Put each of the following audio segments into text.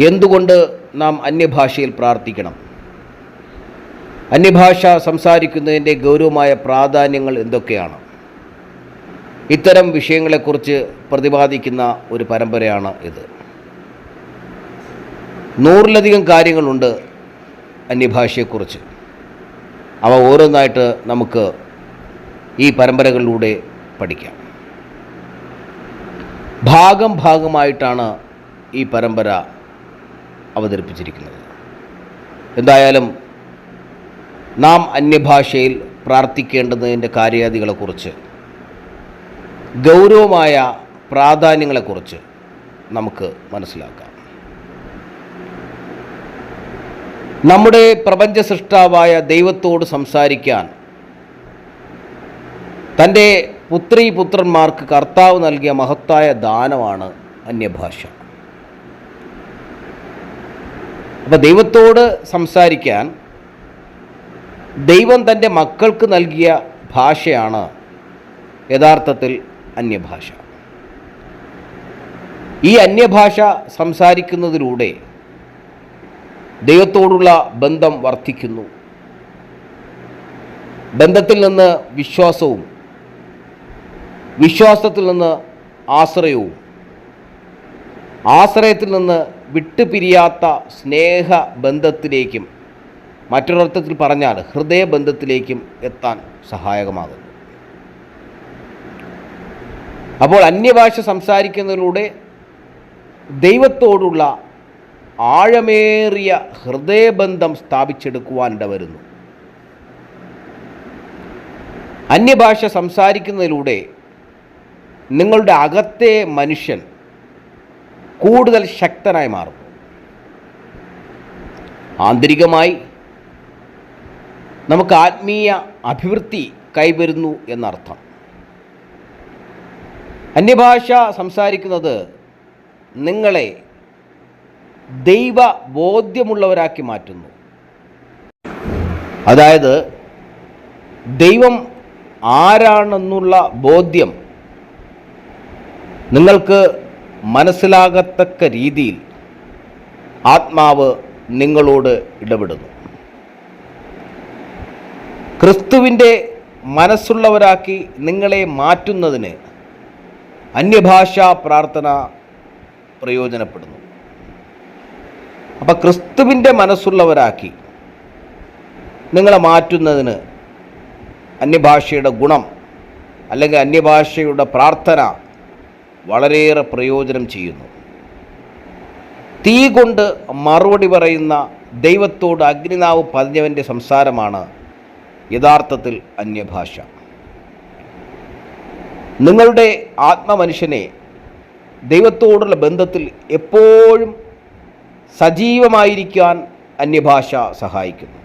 എന്തുകൊണ്ട് നാം അന്യഭാഷയിൽ പ്രാർത്ഥിക്കണം? അന്യഭാഷ സംസാരിക്കുന്നതിന്റെ ഗൗരവമായ പ്രാധാന്യങ്ങൾ എന്തൊക്കെയാണ്? ഇത്തരം വിഷയങ്ങളെക്കുറിച്ച് പ്രതിപാദിക്കുന്ന ഒരു പരമ്പരയാണ് ഇത്. നൂറിലധികം കാര്യങ്ങളുണ്ട് അന്യഭാഷയെക്കുറിച്ച്. അവ ഓരോന്നായിട്ട് നമുക്ക് ഈ പരമ്പരകളിലൂടെ പഠിക്കാം. ഭാഗം ഭാഗമായിട്ടാണ് ഈ പരമ്പര അവതരിപ്പിച്ചിരിക്കുന്നത്. എന്തായാലും നാം അന്യഭാഷയിൽ പ്രാർത്ഥിക്കേണ്ടതിന്റെ കാര്യാദികളെക്കുറിച്ച് ഗൗരവമായ പ്രാധാന്യങ്ങളെക്കുറിച്ച് നമുക്ക് മനസ്സിലാക്കാം. നമ്മുടെ പ്രപഞ്ച സൃഷ്ടാവായ ദൈവത്തോട് സംസാരിക്കാൻ തന്റെ പുത്രി പുത്രന്മാർക്ക് കർത്താവ് നൽകിയ മഹത്തായ ദാനമാണ് അന്യഭാഷ. അപ്പോൾ ദൈവത്തോട് സംസാരിക്കാൻ ദൈവം തന്റെ മക്കൾക്ക് നൽകിയ ഭാഷയാണ് യഥാർത്ഥത്തിൽ അന്യഭാഷ. ഈ അന്യഭാഷ സംസാരിക്കുന്നതിലൂടെ ദൈവത്തോടുള്ള ബന്ധം വർദ്ധിക്കുന്നു. ബന്ധത്തിൽ നിന്ന് വിശ്വാസവും വിശ്വാസത്തിൽ നിന്ന് ആശ്രയവും ആശ്രയത്തിൽ നിന്ന് വിട്ടുപിരിയാത്ത സ്നേഹ ബന്ധത്തിലേക്കും മറ്റൊരർത്ഥത്തിൽ പറഞ്ഞാൽ ഹൃദയബന്ധത്തിലേക്കും എത്താൻ സഹായകമാകുന്നു. അപ്പോൾ അന്യഭാഷ സംസാരിക്കുന്നതിലൂടെ ദൈവത്തോടുള്ള ആഴമേറിയ ഹൃദയബന്ധം സ്ഥാപിച്ചെടുക്കുവാൻ ഇടവരുന്നു അന്യഭാഷ സംസാരിക്കുന്നതിലൂടെ നിങ്ങളുടെ അകത്തെ മനുഷ്യൻ കൂടുതൽ ശക്തനായി മാറും. ആന്തരികമായി നമുക്ക് ആത്മീയ അഭിവൃദ്ധി കൈവരുന്നു എന്നർത്ഥം. അന്യഭാഷ സംസാരിക്കുന്നത് നിങ്ങളെ ദൈവ ബോധ്യമുള്ളവരാക്കി മാറ്റുന്നു. അതായത് ദൈവം ആരാണെന്നുള്ള ബോധ്യം നിങ്ങൾക്ക് മനസ്സിലാകത്തക്ക രീതിയിൽ ആത്മാവ് നിങ്ങളോട് ഇടപെടുന്നു. ക്രിസ്തുവിന്റെ മനസ്സുള്ളവരാക്കി നിങ്ങളെ മാറ്റുന്നതിന് അന്യഭാഷാ പ്രാർത്ഥന പ്രയോജനപ്പെടുന്നു. അപ്പോൾ ക്രിസ്തുവിന്റെ മനസ്സുള്ളവരാക്കി നിങ്ങളെ മാറ്റുന്നതിന് അന്യഭാഷയുടെ ഗുണം അല്ലെങ്കിൽ അന്യഭാഷയുടെ പ്രാർത്ഥന വളരെയേറെ പ്രയോജനം ചെയ്യുന്നു. തീ കൊണ്ട് മറുപടി പറയുന്ന ദൈവത്തോട് അഗ്നിനാവ് പതിഞ്ഞവന്റെ സംസാരമാണ് യഥാർത്ഥത്തിൽ അന്യഭാഷ. നിങ്ങളുടെ ആത്മമനുഷ്യനെ ദൈവത്തോടുള്ള ബന്ധത്തിൽ എപ്പോഴും സജീവമായിരിക്കാൻ അന്യഭാഷ സഹായിക്കുന്നു.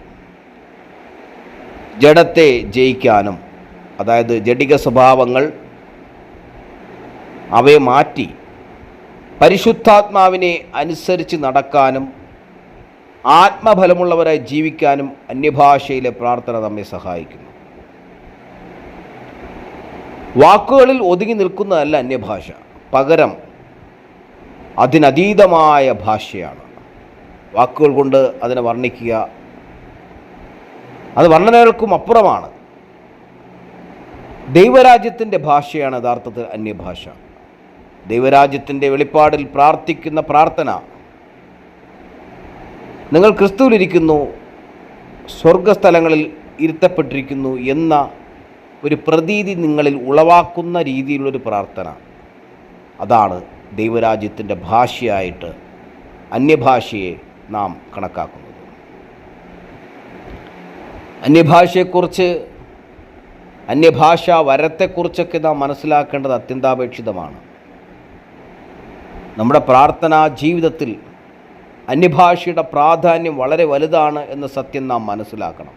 ജഡത്തെ ജയിക്കാനും അതായത് ജഡിക സ്വഭാവങ്ങൾ അവയെ മാറ്റി പരിശുദ്ധാത്മാവിനെ അനുസരിച്ച് നടക്കാനും ആത്മഫലമുള്ളവരായി ജീവിക്കാനും അന്യഭാഷയിലെ പ്രാർത്ഥന നമ്മെ സഹായിക്കുന്നു. വാക്കുകളിൽ ഒതുങ്ങി നിൽക്കുന്നതല്ല അന്യഭാഷ. പകരം അതിനതീതമായ ഭാഷയാണ്. വാക്കുകൾ കൊണ്ട് അതിനെ വർണിക്കുക അത് വർണനകൾക്കും അപ്പുറമാണ്. ദൈവരാജ്യത്തിന്റെ ഭാഷയാണ് യഥാർത്ഥത്തിൽ അന്യഭാഷ. ദൈവരാജ്യത്തിന്റെ വെളിപ്പാടിൽ പ്രാർത്ഥിക്കുന്ന പ്രാർത്ഥന. നിങ്ങൾ ക്രിസ്തുവിലിരിക്കുന്നു സ്വർഗസ്ഥലങ്ങളിൽ ഇരുത്തപ്പെട്ടിരിക്കുന്നു എന്ന ഒരു പ്രതീതി നിങ്ങളിൽ ഉളവാക്കുന്ന രീതിയിലുള്ളൊരു പ്രാർത്ഥന. അതാണ് ദൈവരാജ്യത്തിന്റെ ഭാഷയായിട്ട് അന്യഭാഷയെ നാം കണക്കാക്കുന്നത്. അന്യഭാഷയെക്കുറിച്ച് അന്യഭാഷ വരത്തെക്കുറിച്ചൊക്കെ നാം മനസ്സിലാക്കേണ്ടത് അത്യന്താപേക്ഷിതമാണ്. നമ്മുടെ പ്രാർത്ഥനാ ജീവിതത്തിൽ അന്യഭാഷയുടെ പ്രാധാന്യം വളരെ വലുതാണ് എന്ന സത്യം നാം മനസ്സിലാക്കണം.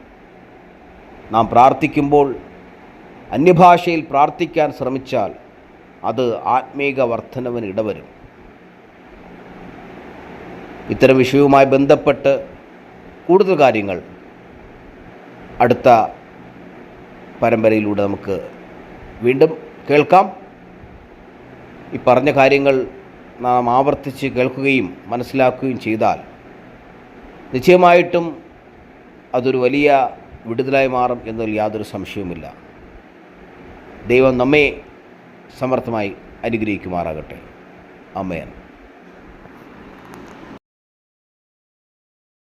നാം പ്രാർത്ഥിക്കുമ്പോൾ അന്യഭാഷയിൽ പ്രാർത്ഥിക്കാൻ ശ്രമിച്ചാൽ അത് ആത്മീക വർധനവിന് ഇടവരും. ഇത്തരം വിഷയവുമായി ബന്ധപ്പെട്ട് കൂടുതൽ കാര്യങ്ങൾ അടുത്ത പരമ്പരയിലൂടെ നമുക്ക് വീണ്ടും കേൾക്കാം. ഈ പറഞ്ഞ കാര്യങ്ങൾ നാം ആവർത്തിച്ച് കേൾക്കുകയും മനസ്സിലാക്കുകയും ചെയ്താൽ നിശ്ചയമായിട്ടും അതൊരു വലിയ വിടുതലായി മാറും എന്നതിൽ യാതൊരു സംശയവുമില്ല. ദൈവം നമ്മെ സമർത്ഥമായി അനുഗ്രഹിക്കുമാറാകട്ടെ. അമ്മയൻ